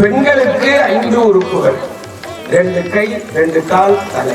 பெண்களுக்கு ஐந்து உறுப்புகள். ரெண்டு கை ரெண்டு கால் தலை.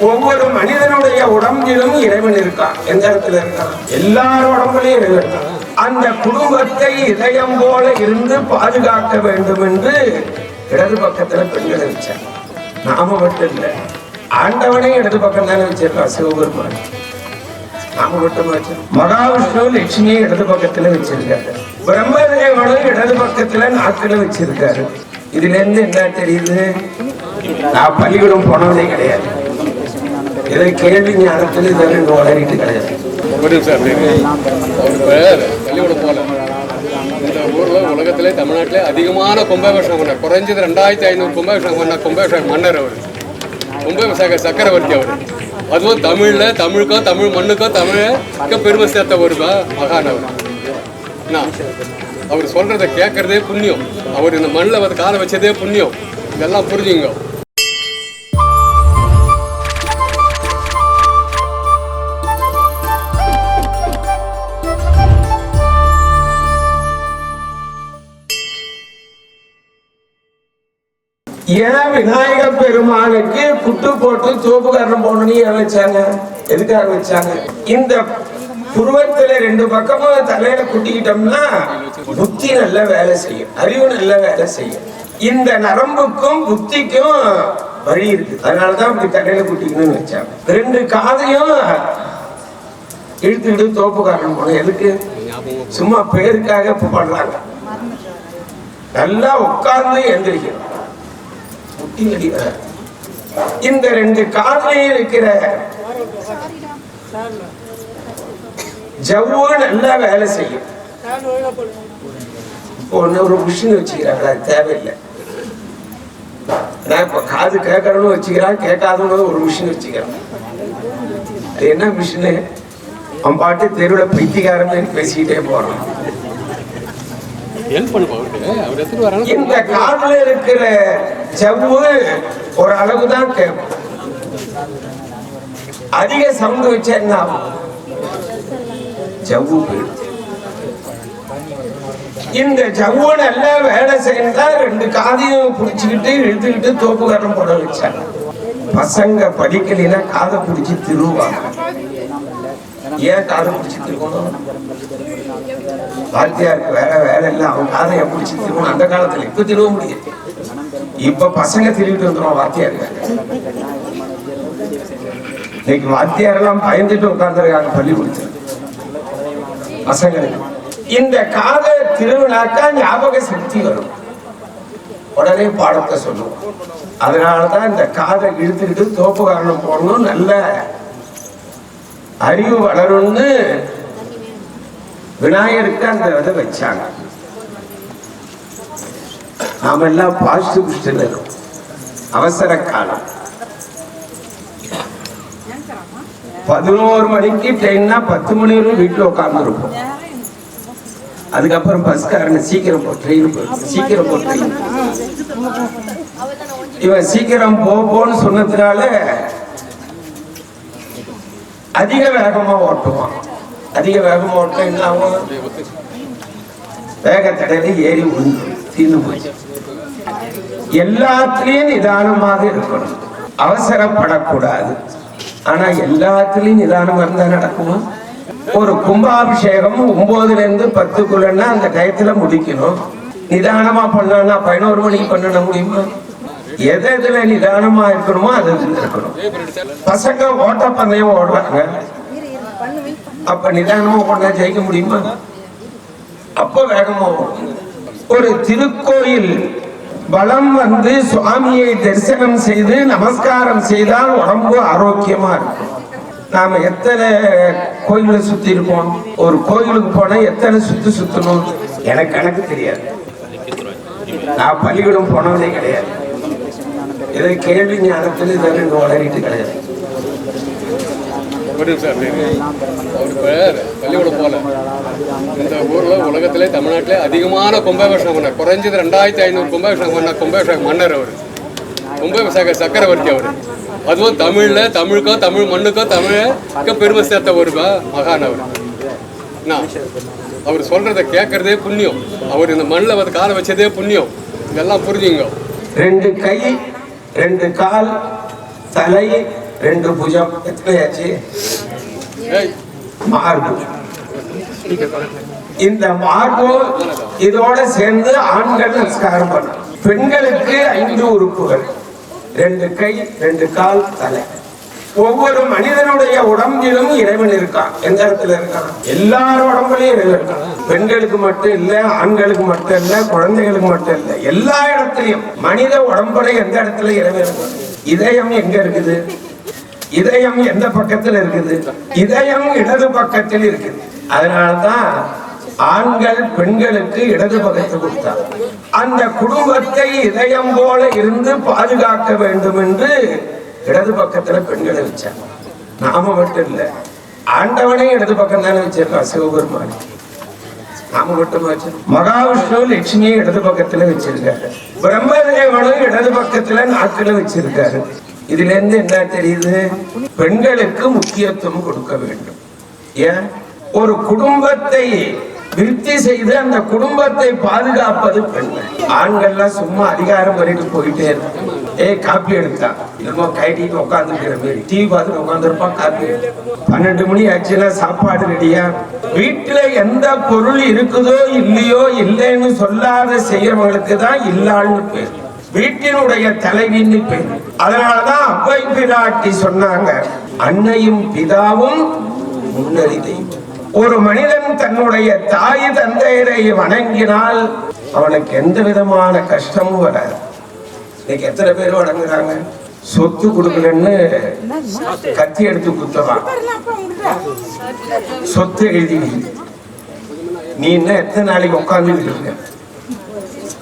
ஒவ்வொரு மனிதனுடைய உடம்பிலும் இறைவன் இருக்கான். எந்த இடத்துல இருக்கான்? எல்லார் உடம்புலையும் இறைவன் இருக்கான். அந்த குடும்பத்தை இதயம் போல இருந்து பாதுகாக்க வேண்டும் என்று இடது பக்கத்துல பெண்களை வச்சாங்க. நாம மட்டும் இல்லை ஆண்டவனே இடது பக்கம் தானே வச்சிருக்கான் சிவபெருமான். நாம மட்டும் வச்சு மகாவிஷ்ணு லட்சுமியை இடது பக்கத்துல வச்சிருக்காரு பிரம்மதேவனும் இடது பக்கத்துல நாக்குல வச்சிருக்காரு. இதுல இருந்து என்ன தெரியுது? நான் பள்ளிக்கூடம் போனதே கிடையாது. இதை கேள்வி ஞானத்தில் இதெல்லாம் வளரிட்டு கிடையாது. பள்ளிக்கூடம் போல. இந்த ஊரில் உலகத்திலே தமிழ்நாட்டிலே அதிகமான கும்பாபிஷேகம் பண்ண குறைஞ்சது ரெண்டாயிரத்தி ஐநூறு கும்பாபிஷேகம் பண்ண கும்பாபிஷேகம் மன்னர் அவர். கும்பாபிஷேக சக்கரவர்த்தி அவர். அதுவும் தமிழில் தமிழுக்கும் தமிழ் மண்ணுக்கும் தமிழுக்கு பெருமை சேர்த்த ஒரு ம- மகான் அவர். அவர் சொல்றதை கேட்கறதே புண்ணியம். அவர் இந்த மண்ணில் வந்து காலை வச்சதே புண்ணியம். இதெல்லாம் புரிஞ்சுங்க ஏன் விநாயக பெருமானுக்கு புட்டு போட்டு தோப்புக்காரணம் போடணும்னு வச்சாங்க? எதுக்காக வச்சாங்க? இந்த புருவத்துல ரெண்டு பக்கமும் தலையில குட்டிக்கிட்டோம்னா புத்தி நல்ல வேலை செய்யும். அறிவு நல்ல வேலை செய்யும். இந்த நரம்புக்கும் புத்திக்கும் வழி இருக்கு. அதனாலதான் அப்படி தலையில குட்டிக்கணும்னு வச்சாங்க. ரெண்டு காதையும் இழுத்துக்கிட்டு தோப்புக்காரணம் போனோம். எதுக்கு? சும்மா பேருக்காக இப்ப பண்றாங்க. நல்லா உட்கார்ந்து எந்திரிக்கணும். புத்தி அடி இந்த ரெண்டு காதலையும் இருக்கிற ஜவ்வு நல்லா வேலை செய்யும். ஒண்ணு ஒரு மிஷின் வச்சுக்கிறாங்க அது தேவையில்லை. நான் இப்ப காது கேட்கறவனும் வச்சுக்கிறான் கேட்காதவனும் ஒரு மிஷின் வச்சுக்கிறான். அது என்ன மிஷினு அவன் பாட்டு தெருவில் பைத்தியக்காரன் பேசிக்கிட்டே போறான். இந்த காதுல இருக்கிற ஜவ்வு ஒரு அளவு தான் கேட்கும். அதிக சவுண்ட் வச்சா என்ன ஆகும்? ஜவ்வு போயிடும் இந்த ஜவ்வு எல்லாம் வேலை செய்யறதா ரெண்டு காதையும் பிடிச்சுக்கிட்டு இழுத்துக்கிட்டு தோப்பு கட்டம் போட வச்சாங்க. பசங்க படிக்கலைன்னா காதை பிடிச்சி திருவாங்க. ஏன் காதை பிடிச்சி திருவணும்? வாத்தியாருக்கு வேற வேலை இல்லை அவன் காதையை பிடிச்சி திருவணும். அந்த காலத்துல இப்ப திருவ முடியும் இப்ப பசங்க திருவிட்டு வந்துடும் வாத்தியாருக்கு. இன்னைக்கு வாத்தியாரெல்லாம் பயந்துட்டு உட்கார்ந்துருக்காங்க பள்ளிக்கூடத்துல. பசங்களுக்கு. இந்த காத திருவிழாக்கா ஞாபக சக்தி வரும். உடனே பாடத்தை சொல்லுவோம் அதனாலதான் இந்த காதை இழுத்துக்கிட்டு தோப்பு காரணம் போடணும். நல்ல அறிவு வளரும்னு விநாயகருக்கு அந்த இதை வச்சாங்க. நாம எல்லாம் பாசிட்டிவ் இருக்கோம் அவசர காலம் பதினோரு மணிக்கு ட்ரெயின்னா பத்து மணி வரைக்கும் வீட்டில் உட்காந்துருப்போம் அதுக்கப்புறம் பஸ்காரன் சீக்கிரம் போ ட்ரெயின் போ சீக்கிரம் போ ட்ரெயின் இவன் சீக்கிரம் போன்னு சொன்னதுனால அதிக வேகமா ஓட்டுவான். அதிக வேகமா ஓட்ட என்ன ஆகும்? வேகத்தடையில ஏறி விழுந்து தீர்ந்து போச்சு எல்லாத்துலேயும் நிதானமாக இருக்கணும். அவசரப்படக்கூடாது. ஆனா எல்லாத்துலயும் நிதானம் இருந்தா நடக்குமா? ஒரு கும்பாபிஷேகம் ஒன்பதுல இருந்து பத்துக்குள்ளன்னா அந்த டயத்துல முடிக்கணும். நிதானமா பண்ணா பதினோரு மணிக்கு பண்ண முடியுமா? எது எதுல நிதானமா இருக்கணுமோ அது இருக்கணும். பசங்க ஓட்ட பந்தயம் ஓடுறாங்க அப்ப நிதானமா ஓடினா ஜெயிக்க முடியுமா? அப்ப வேகமா ஒரு திருக்கோயில் பலம் வந்து சுவாமியை தரிசனம் செய்து நமஸ்காரம் செய்தால் உடம்பு ஆரோக்கியமா இருக்கும். நாம எத்தனை கோயிலை சுத்தி இருப்போம் ஒரு கோயிலுக்கு போனா எத்தனை சுத்து சுத்தணும்? எனக்கு கணக்கு தெரியாது. நான் பள்ளிக்கூடம் போனதே கிடையாது. இதை கேள்வி ஞானத்தில் இதெல்லாம் இங்க வளரிட்டு கிடையாது. ஒரு நிமிஷம் அவர் பேர் பள்ளிக்கூடம் போல. இந்த ஊரில் உலகத்திலே தமிழ்நாட்டிலே அதிகமான கும்பாபிஷேகம் பண்ண குறைஞ்சது ரெண்டாயிரத்தி ஐநூறு கும்பாபிஷேகம் பண்ண கும்பாபிஷேகம் மன்னர் அவர். கும்பாபிஷேக சக்கரவர்த்தி அவர். அதுவும் தமிழில் தமிழுக்கோ தமிழ் மண்ணுக்கோ தமிழுக்கு பெருமை சேர்த்த ஒரு மகான் அவர். என்ன? அவர் சொல்கிறத கேட்குறதே புண்ணியம். அவர் இந்த மண்ணில் வந்து காலை வச்சதே புண்ணியம். இதெல்லாம் புரிஞ்சுங்க ரெண்டு கை ரெண்டு கால் தலை ரெண்டு எத்தனையாச்சு? ஏய். மார்பு இந்த மார்பு இதோட சேர்ந்து ஆண்கள் நமஸ்காரம் பண்ணணும் பெண்களுக்கு ஐந்து உறுப்புகள். ரெண்டு கை ரெண்டு கால் தலை. ஒவ்வொரு மனிதனுடைய உடம்பிலும் இறைவன் இருக்கான். எந்த இடத்துல இருக்கான்? எல்லார் உடம்புலயும் இறைவன் இருக்கான். பெண்களுக்கு மட்டும் இல்ல ஆண்களுக்கு மட்டும் இல்ல குழந்தைகளுக்கு மட்டும் இல்ல. எல்லா இடத்துலயும் மனித உடம்புல எந்த இடத்துல இறைவன் இருக்கான்? இதயம் எங்க இருக்குது? இதயம் எந்த பக்கத்தில் இருக்குது? இதயம் இடது பக்கத்தில் இருக்குது. அதனால்தான் ஆண்கள் பெண்களுக்கு இடது பக்கத்தை கொடுத்தார். அந்த குடும்பத்தை இதயம் போல இருந்து பாதுகாக்க வேண்டும் என்று இடது பக்கத்துல பெண்களை வச்சாங்க. நாம மட்டும் இல்ல ஆண்டவனே இடது பக்கம் தானே வச்சிருக்கான் சிவபெருமான். நாம மட்டும் மகாவிஷ்ணு லட்சுமியை இடது பக்கத்துல வச்சிருக்காரு. பிரம்மதேவனும் இடது பக்கத்துல நாட்களை வச்சிருக்காரு. இதுல இருந்து என்ன தெரியுது? பெண்களுக்கு முக்கியத்துவம் கொடுக்க வேண்டும். ஏன்? ஒரு குடும்பத்தை விருத்தி செய்து அந்த குடும்பத்தை பாதுகாப்பது பெண்கள். ஆண்கள்லாம் சும்மா அதிகாரம் வரைக்கும் போயிட்டே இருக்கும் ஏய் காப்பி எடுத்தா? என்னமோ கைட்டிட்டு உட்காந்துருக்கிற மாதிரி. டிவி பார்த்து உட்காந்துருப்பான் காப்பி. பன்னெண்டு மணி ஆச்சுன்னா சாப்பாடு ரெடியா? வீட்டுல எந்த பொருள் இருக்குதோ இல்லையோ இல்லைன்னு சொல்லாத செய்யறவங்களுக்கு தான் இல்லாள்னு பேர். வீட்டினுடைய தலைவின்னு பெண் அதனாலதான் அவ்வை பிராட்டி சொன்னாங்க அன்னையும் பிதாவும் முன்னறி தெய்வம். ஒரு மனிதன் தன்னுடைய தாய் தந்தையரை வணங்கினால் அவனுக்கு எந்த விதமான கஷ்டமும் வராது. இன்னைக்கு எத்தனை பேர் வணங்குறாங்க? சொத்து கொடுக்கலன்னு கத்தி எடுத்து குத்தவான் சொத்து எழுதி நீ இன்னும் எத்தனை நாளைக்கு உட்காந்துட்டு இருக்க?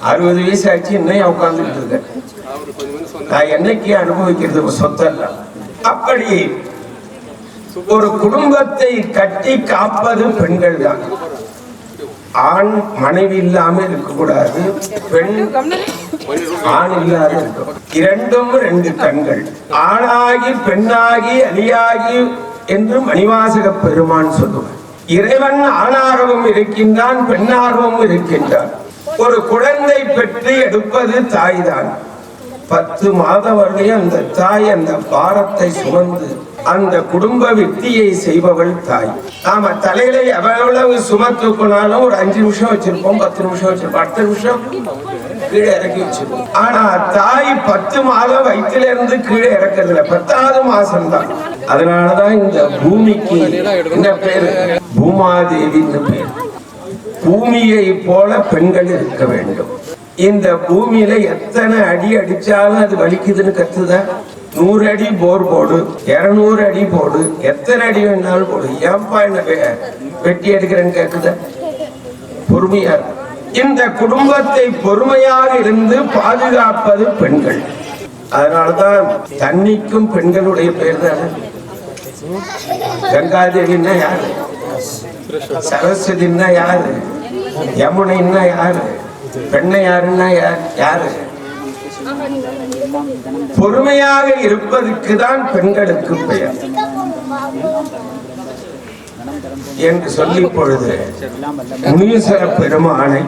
அறுபது வயசு ஆச்சு இன்னும் உட்கார்ந்துட்டு இருக்க? நான் என்னைக்கு அனுபவிக்கிறது சொத்தல்ல. அப்படி ஒரு குடும்பத்தை கட்டி காப்பது பெண்கள் தான். ஆண் மனைவி இல்லாம இருக்கக்கூடாது பெண் ஆண் இல்லாத இருக்கும் இரண்டும் ரெண்டு கண்கள். ஆணாகி பெண்ணாகி அலியாகி என்று மணிவாசக பெருமான் சொல்லுவார். இறைவன் ஆணாகவும் இருக்கின்றான் பெண்ணாகவும் இருக்கின்றான். ஒரு குழந்தை பெற்று எடுப்பது தாய்தான். பத்து மாதம் வரையும் அந்த தாய் அந்த பாரத்தை சுமந்து அந்த குடும்ப வித்தியை செய்பவள் தாய். நாம தலையில எவ்வளவு சுமத்துக்குனாலும் ஒரு அஞ்சு நிமிஷம் வச்சிருப்போம் பத்து நிமிஷம் வச்சிருப்போம் அடுத்த நிமிஷம் கீழே இறக்கி வச்சிருப்போம். ஆனா தாய் பத்து மாதம் வயிற்றுல இருந்து கீழே இறக்குறதுல பத்தாவது மாசம் தான் அதனாலதான் இந்த பூமிக்கு என்ன பேரு? பூமாதேவின்னு பேர். பூமியை போல பெண்கள் இருக்க வேண்டும். இந்த பூமியில எத்தனை அடி அடிச்சாலும் அது வலிக்குதுன்னு கத்துதான் நூறு அடி போர் போடு இருநூறு அடி போடு எத்தனை அடி வேணாலும் போடு. ஏன்பா என்ன வே- வெட்டி எடுக்கிறேன்னு கேக்குத? பொறுமையா இந்த குடும்பத்தை பொறுமையாக இருந்து பாதுகாப்பது பெண்கள். அதனாலதான் தண்ணிக்கும் பெண்களுடைய பெயர் தானே? கங்காதேவின்னா யாரு? சரஸ்வதினா யாரு? யமுனைன்னா யாரு? பெண்ணை யாருன்னா யார்? யாரு? பொறுமையாக இருப்பதற்கு தான் பெண்களுக்கு பெயர். என்று சொல்லி பொழுது முனீஸ்வர பெருமானை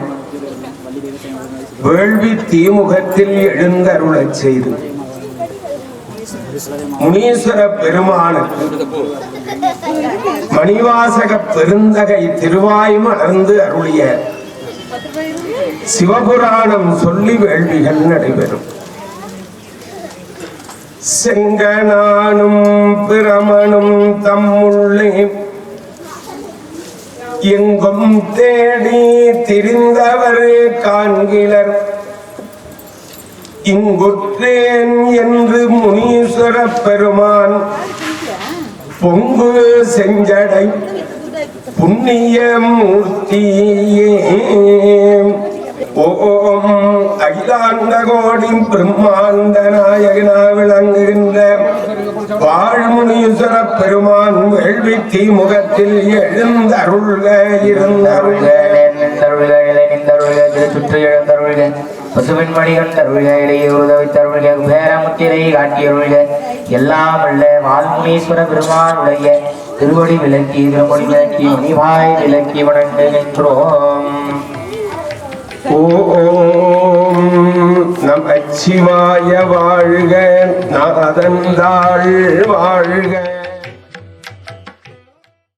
வேள்வி தீமுகத்தில் எழுந்தருளச் செய்து முனீஸ்வர பெருமானுக்கு மணிவாசக பெருந்தகை திருவாயும் மலர்ந்து அருளிய சிவபுராணம் சொல்லி வேள்விகள் நடைபெறும். செங்கனானும் பிரமனும் தம்முள்ளே எங்கும் தேடி திரிந்தவர் காண்கிலர். இங்குற்றேன் என்று முனீஸ்வர பெருமான் பொங்கு செஞ்சடை புண்ணிய மூர்த்தியே. ஓம் அகிலாண்ட கோடி பிரம்மாண்ட நாயகனா விளங்குகின்ற வாழ்முனியுசர பெருமான் வேள்வி தீமுகத்தில் எழுந்தருள்க இருந்தருள்க பசுவின் மணிகள் தருள்க இடையே உதவி தருள்க குபேரமுத்திரை காட்டியருள்க. எல்லாம் அல்ல வால்முனீஸ்வர பெருமானுடைய திருவடி விளக்கி திருமொழி விளக்கி முனிவாய் விளக்கி வணங்குகின்றோம். ஓம் நம் அச்சிவாய வாழ்க நாதந்தாள் வாழ்க.